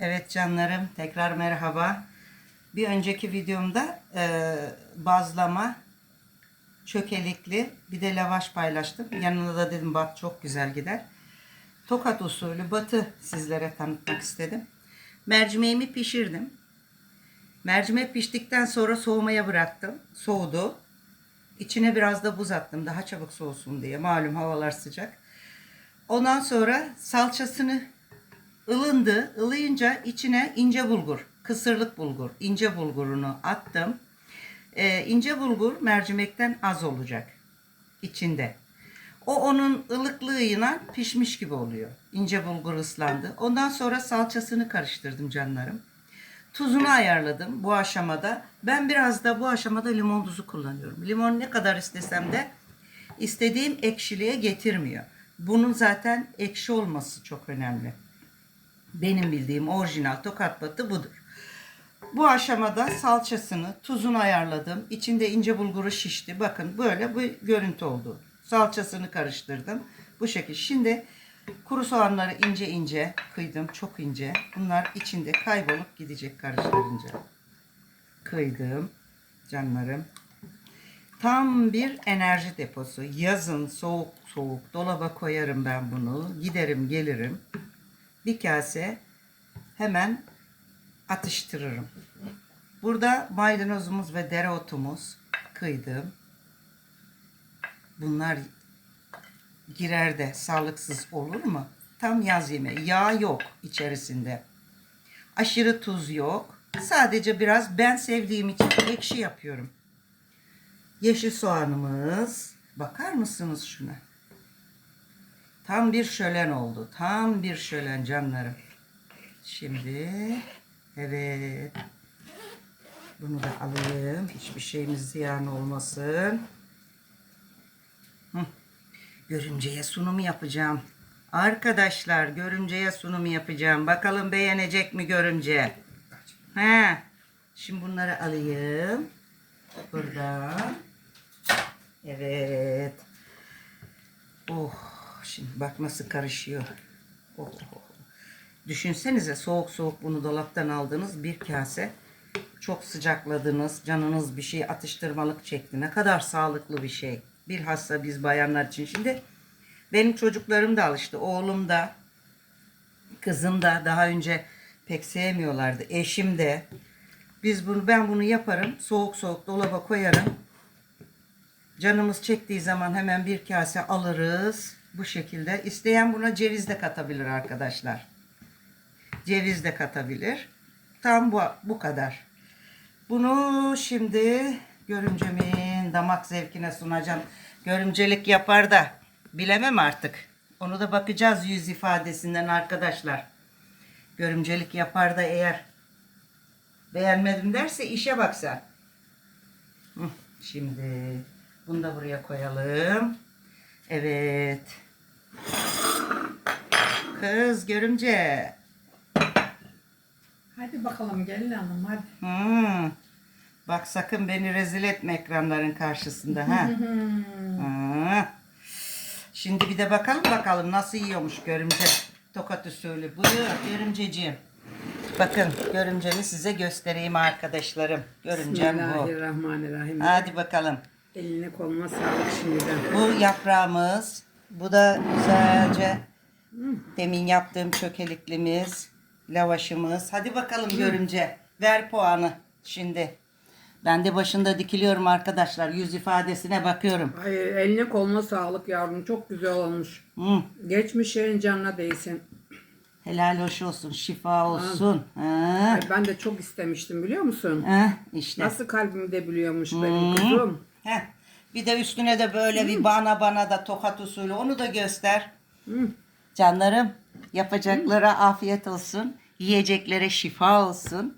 Evet canlarım tekrar merhaba. Bir önceki videomda e, bazlama, çökelikli bir de lavaş paylaştım. Yanına da dedim bak çok güzel gider. Tokat usulü batı sizlere tanıtmak istedim. Mercimeğimi pişirdim. Mercimek piştikten sonra soğumaya bıraktım. Soğudu. İçine biraz da buz attım daha çabuk soğusun diye. Malum havalar sıcak. Ondan sonra salçasını ılındı. Ilıyınca içine ince bulgur, kısırlık bulgur, ince bulgurunu attım. Ee, ince bulgur mercimekten az olacak içinde. O onun ılıklığıyla pişmiş gibi oluyor. İnce bulgur ıslandı. Ondan sonra salçasını karıştırdım canlarım. Tuzunu ayarladım bu aşamada. Ben biraz da bu aşamada limon tuzu kullanıyorum. Limon ne kadar istesem de istediğim ekşiliğe getirmiyor. Bunun zaten ekşi olması çok önemli. Benim bildiğim orijinal tokat batı budur. Bu aşamada salçasını, tuzunu ayarladım. İçinde ince bulguru şişti. Bakın böyle bir görüntü oldu. Salçasını karıştırdım. Bu şekil. Şimdi kuru soğanları ince ince kıydım. Çok ince. Bunlar içinde kaybolup gidecek karıştırınca. Kıydım. Canlarım. Tam bir enerji deposu. Yazın soğuk soğuk dolaba koyarım ben bunu. Giderim gelirim. Bir kase hemen atıştırırım. Burada maydanozumuz ve dereotumuz kıydım. Bunlar girer de sağlıksız olur mu? Tam yaz yemeği. Yağ yok içerisinde. Aşırı tuz yok. Sadece biraz ben sevdiğim için ekşi yapıyorum. Yeşil soğanımız. Bakar mısınız şuna? Tam bir şölen oldu. Tam bir şölen canlarım. Şimdi evet. Bunu da alayım. Hiçbir şeyimiz ziyan olmasın. Hı. Görümceye sunum yapacağım. Arkadaşlar görümceye sunum yapacağım. Bakalım beğenecek mi görümce? He. Şimdi bunları alayım. Burada. Evet. Şimdi bak karışıyor. Oh, oh, oh. Düşünsenize soğuk soğuk bunu dolaptan aldınız bir kase. Çok sıcakladınız. Canınız bir şey atıştırmalık çekti. Ne kadar sağlıklı bir şey. Bilhassa biz bayanlar için. Şimdi benim çocuklarım da alıştı. Oğlum da kızım da daha önce pek sevmiyorlardı. Eşim de. Biz bunu ben bunu yaparım. Soğuk soğuk dolaba koyarım. Canımız çektiği zaman hemen bir kase alırız. Bu şekilde. İsteyen buna ceviz de katabilir arkadaşlar. Ceviz de katabilir. Tam bu, bu kadar. Bunu şimdi görümcemin damak zevkine sunacağım. Görümcelik yapar da bilemem artık. Onu da bakacağız yüz ifadesinden arkadaşlar. Görümcelik yapar da eğer beğenmedim derse işe bak sen. Hı, Şimdi bunu da buraya koyalım. Evet. Kız görümce. Hadi bakalım gelin hanım hadi. Hmm. Bak sakın beni rezil etme ekranların karşısında ha. Ha. Şimdi bir de bakalım bakalım nasıl yiyormuş görümce. Tokat usulü. Buyur görümceciğim. Bakın görümcemi size göstereyim arkadaşlarım. Görümcem bu. Bismillahirrahmanirrahim. Hadi bakalım. Eline koluna sağlık şimdiden. Bu yaprağımız. Bu da güzelce demin yaptığım çökeliklimiz. Lavaşımız. Hadi bakalım görümce. Ver puanı şimdi. Ben de başında dikiliyorum arkadaşlar. Yüz ifadesine bakıyorum. Ay, eline koluna sağlık yavrum. Çok güzel olmuş. Hı. Geçmiş yerin canına değsin. Helal hoş olsun. Şifa olsun. Ha. Ay, ben de çok istemiştim biliyor musun? Ha, işte. Nasıl kalbimde biliyormuş benim kızım. Heh. Bir de üstüne de böyle bir bana bana da tokat usulü onu da göster. Canlarım yapacaklara afiyet olsun. Yiyeceklere şifa olsun.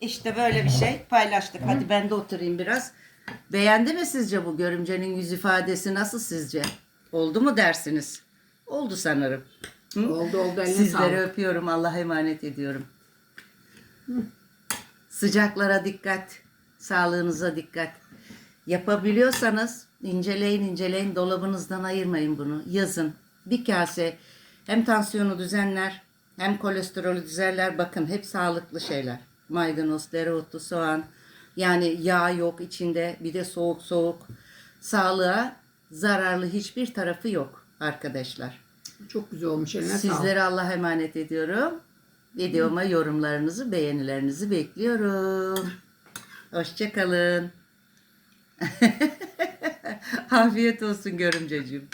İşte böyle bir şey paylaştık. Hadi ben de oturayım biraz. Beğendi mi sizce bu görümcenin yüz ifadesi nasıl sizce? Oldu mu dersiniz? Oldu sanırım. Hı? Oldu oldu eline Sizleri sağlık. öpüyorum. Allah'a emanet ediyorum. Sıcaklara dikkat. Sağlığınıza dikkat. Yapabiliyorsanız inceleyin inceleyin dolabınızdan ayırmayın bunu. Yazın bir kase hem tansiyonu düzenler Hem kolesterolü düzerler. Bakın hep sağlıklı şeyler. Maydanoz, dereotu, soğan. Yani yağ yok içinde. Bir de soğuk soğuk. Sağlığa zararlı hiçbir tarafı yok arkadaşlar. Çok güzel olmuş eline. Sizlere Allah'a emanet ediyorum. Videoma yorumlarınızı, beğenilerinizi bekliyorum. Hoşçakalın. Afiyet olsun görümceciğim.